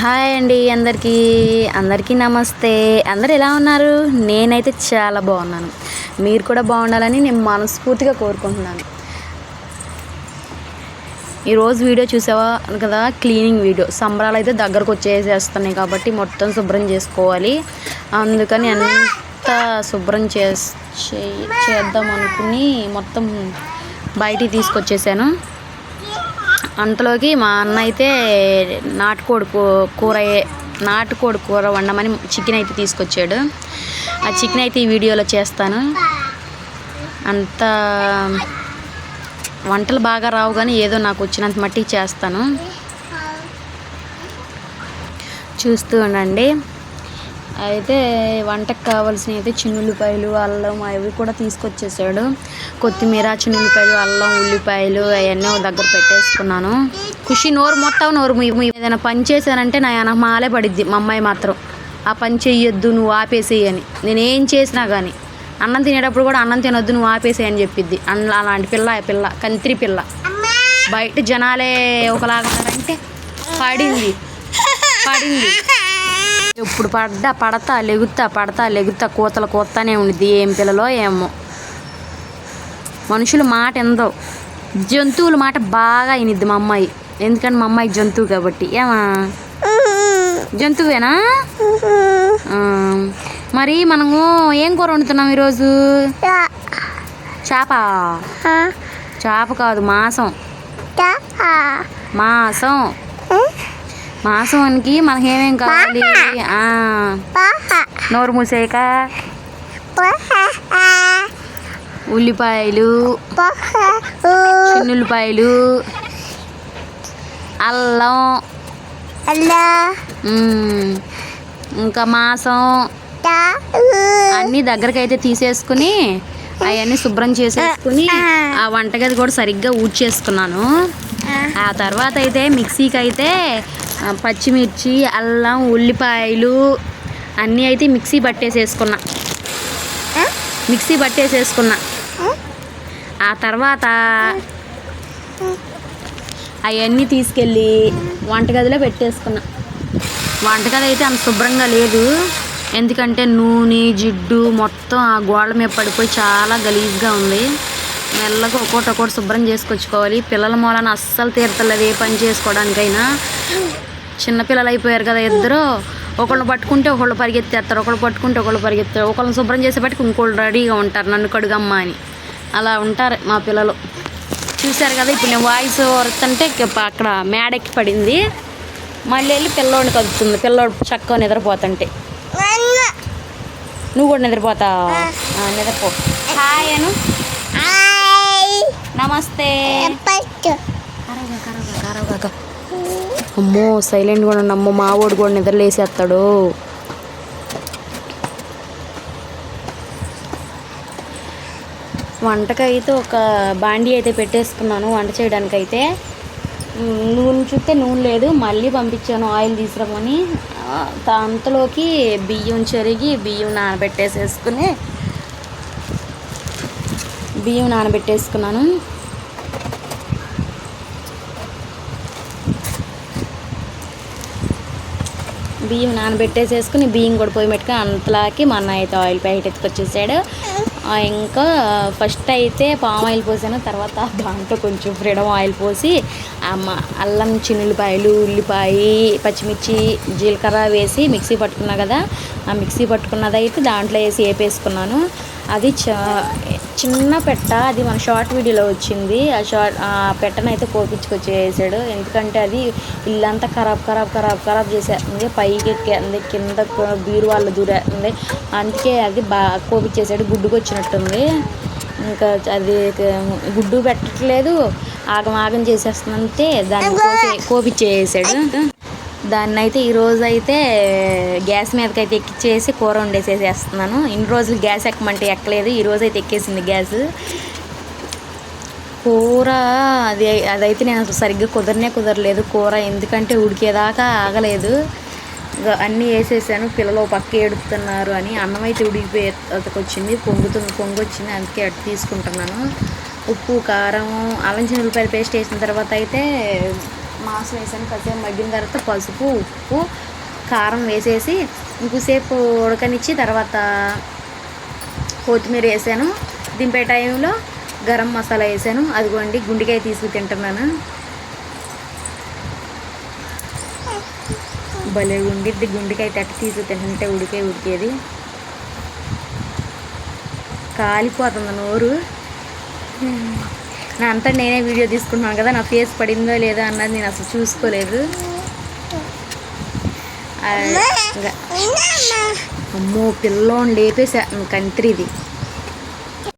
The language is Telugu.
హాయ్ అండి అందరికీ అందరికీ నమస్తే. అందరు ఎలా ఉన్నారు? నేనైతే చాలా బాగున్నాను. మీరు కూడా బాగుండాలని నేను మనస్ఫూర్తిగా కోరుకుంటున్నాను. ఈరోజు వీడియో చూసావా? కదా క్లీనింగ్ వీడియో. సంబరాలు అయితే దగ్గరకు వచ్చేసేస్తున్నాయి కాబట్టి మొత్తం శుభ్రం చేసుకోవాలి. అందుకని అంతా శుభ్రం చే- చేద్దాం అనుకుని మొత్తం బయటికి తీసుకొచ్చేసాను. అంతలోకి మా అన్న అయితే నాటుకోడి కూ- కూర నాటుకోడి కూర వండమని చికెన్ అయితే తీసుకొచ్చాడు. ఆ చికెన్ అయితే ఈ వీడియోలో చేస్తాను. అంత వంటలు బాగా రావు కానీ ఏదో నాకు వచ్చినంత మట్టి చేస్తాను. చూస్తూ ఉండండి. అయితే వంటకు కావాల్సిన అయితే చిన్నుల్లిపాయలు అల్లం అవి కూడా తీసుకొచ్చేసాడు. కొత్తిమీర చిన్నుల్లిపాయలు అల్లం ఉల్లిపాయలు అవన్నీ దగ్గర పెట్టేసుకున్నాను. ఖుషి నోరు మొత్తం నోరు ఏదైనా పని చేశానంటే నా వెనక మాలే పడిద్ది మా అమ్మాయి మాత్రం. ఆ పని చెయ్యొద్దు నువ్వు ఆపేసేయి అని. నేను ఏం చేసినా కానీ అన్నం తినేటప్పుడు కూడా అన్నం తినొద్దు నువ్వు ఆపేసేయి అని చెప్పిద్ది. అన్న అలాంటి పిల్ల ఆ పిల్ల కంత్రి పిల్ల. బయట జనాలే ఒకలాగా ఉన్నారంటే పడింది. పడింది. ఇప్పుడు పడ్డా పడతా లెగుతా పడతా లెగుతా కూతలు కూతానే ఉండిద్ది ఏం పిల్లలో ఏమో. మనుషుల మాట ఎందో. జంతువుల మాట బాగా వినిద్ది మా అమ్మాయి. ఎందుకంటే మా అమ్మాయి జంతువు కాబట్టి. ఏమా? జంతువేనా? మరి మనము ఏం కూర వండుతున్నాం ఈరోజు? చేప? చేప కాదు మాసం. మాసం. మాసానికి మనకి ఏమేం కావాలి? నోరు మూసేయక. ఉల్లిపాయలు చిన్నుల్లిపాయలు అల్లం. ఇంకా మాసం. అన్నీ దగ్గరకైతే తీసేసుకుని అవన్నీ శుభ్రం చేసేసుకుని ఆ. వంటగది కూడా సరిగ్గా ఊడ్చేసుకున్నాను. ఆ. తర్వాత అయితే మిక్సీకి అయితే పచ్చిమిర్చి అల్లం ఉల్లిపాయలు అన్నీ అయితే మిక్సీ పట్టేసేసుకున్నా. మిక్సీ పట్టేసేసుకున్నా. ఆ? తర్వాత అవన్నీ తీసుకెళ్ళి వంటగదిలో పెట్టేసుకున్నా. వంటగది అయితే అంత శుభ్రంగా లేదు. ఎందుకంటే నూనె జిడ్డు మొత్తం ఆ గోడల మీద పడిపోయి చాలా గలీజ్గా ఉంది. మెల్లగా ఒక్కోటి ఒక్కోటి శుభ్రం చేసుకొచ్చుకోవాలి. పిల్లల మూలన అస్సలు తీరతలేదు ఏ పని చేసుకోవడానికైనా. చిన్నపిల్లలు అయిపోయారు కదా ఇద్దరు. ఒకళ్ళు పట్టుకుంటే ఒకళ్ళు పరిగెత్తేస్తారు ఒకళ్ళు పట్టుకుంటే ఒకళ్ళు పరిగెత్తారు ఒకళ్ళని శుభ్రం చేసేపటికి ఇంకోళ్ళు రెడీగా ఉంటారు నన్ను కడుగమ్మ అని. అలా ఉంటారు మా పిల్లలు. చూశారు కదా ఇప్పుడు నేను వాయిస్ వరుతుంటే అక్కడ మేడెక్కి పడింది. మళ్ళీ వెళ్ళి పిల్లోడిని కదుతుంది పిల్లోడు చక్కగా నిద్రపోతుంటే. నువ్వు కూడా నిద్రపోతావా? ఆ, నిద్రపో. హాయ్ అను. నమస్తే. కరవగా, కరవగా, కరవగా. అమ్మో సైలెంట్ కూడా ఉండు. అమ్మో మా వాడు కూడా నిద్రలేసేస్తాడు. వంటకైతే ఒక బాండీ అయితే పెట్టేసుకున్నాను వంట చేయడానికి అయితే నూనె చూస్తే నూనె లేదు మళ్ళీ పంపించాను ఆయిల్ తీసుకురమ్మని. త- అంతలోకి బియ్యం చెరిగి బియ్యం నానబెట్టేసేసుకుని బియ్యం నానబెట్టేసుకున్నాను. బియ్యం నానబెట్టేసేసుకుని బియ్యం కూడా పోయి పెట్టుకుని అంతలాకి మా అన్న అయితే ఆయిల్ ప్యాకెట్ ఎత్తుకొచ్చేసాడు. ఇంకా ఫస్ట్ అయితే పామ్ ఆయిల్ పోసాను తర్వాత దాంట్లో కొంచెం ఫ్రీడమ్ ఆయిల్ పోసి అల్లం చిన్నుల్లిపాయలు ఉల్లిపాయ పచ్చిమిర్చి జీలకర్ర వేసి మిక్సీ పట్టుకున్నా కదా ఆ మిక్సీ పట్టుకున్నది అయితే దాంట్లో వేసి వేపేసుకున్నాను అది చా చిన్న పెట్ట అది మన షార్ట్ వీడియోలో వచ్చింది. ఆ షార్ట్ ఆ పెట్టనైతే కోపించుకొచ్చేసాడు. ఎందుకంటే అది ఇల్లంతా ఖరాబ్ ఖరాబ్ ఖరాబ్ ఖరాబ్ చేసేస్తుంది. పైకి ఎక్కేస్తుంది కింద బీరువాళ్ళు దూరేస్తుంది. అందుకే అది బాగా కోపించేసాడు. గుడ్డుకు వచ్చినట్టుంది ఇంకా అది గుడ్డు పెట్టట్లేదు. ఆగం ఆగం చేసేస్తుందంటే దాన్ని కోపి కోపించేసాడు. దాన్ని అయితే ఈరోజు అయితే గ్యాస్ మీదకి అయితే ఎక్కిచ్చేసి కూర వండేసేసేస్తున్నాను. ఇన్ని రోజులు గ్యాస్ ఎక్కమంటే ఎక్కలేదు. ఈరోజు అయితే ఎక్కేసింది గ్యాస్. కూర అది అదైతే నేను అసలు సరిగ్గా కుదరనే కుదరలేదు కూర. ఎందుకంటే ఉడికేదాకా ఆగలేదు. అన్నీ వేసేసాను. పిల్లలు పక్క ఏడుపుతున్నారు అని అన్నం అయితే ఉడికిపోయే వచ్చింది పొంగుతుంది పొంగు వచ్చింది అందుకే అటు తీసుకుంటున్నాను. ఉప్పు కారం అల్లం చిన్నులపాయల పేస్ట్ వేసిన తర్వాత అయితే మాంసం వేసాను కాసేపు మగ్గిన తర్వాత పసుపు ఉప్పు కారం వేసేసి ఇంకోసేపు ఉడకనిచ్చి తర్వాత కొత్తిమీర వేసాను. దింపే టైంలో గరం మసాలా వేసాను. అదిగోండి గుండెకాయ తీసుకు తింటున్నాను. భలే ఉండిద్ది గుండెకాయ తట్టి తీసుకు తింటుంటే ఉడికే ఉడికేది. కాలిపోతుంది నోరు. నా అంతా నేనే వీడియో తీసుకుంటున్నాను కదా నా ఫేస్ పడిందో లేదో అన్నది నేను అసలు చూసుకోలేదు. అమ్మో. పిల్లోని లేపేసా కంత్రిది.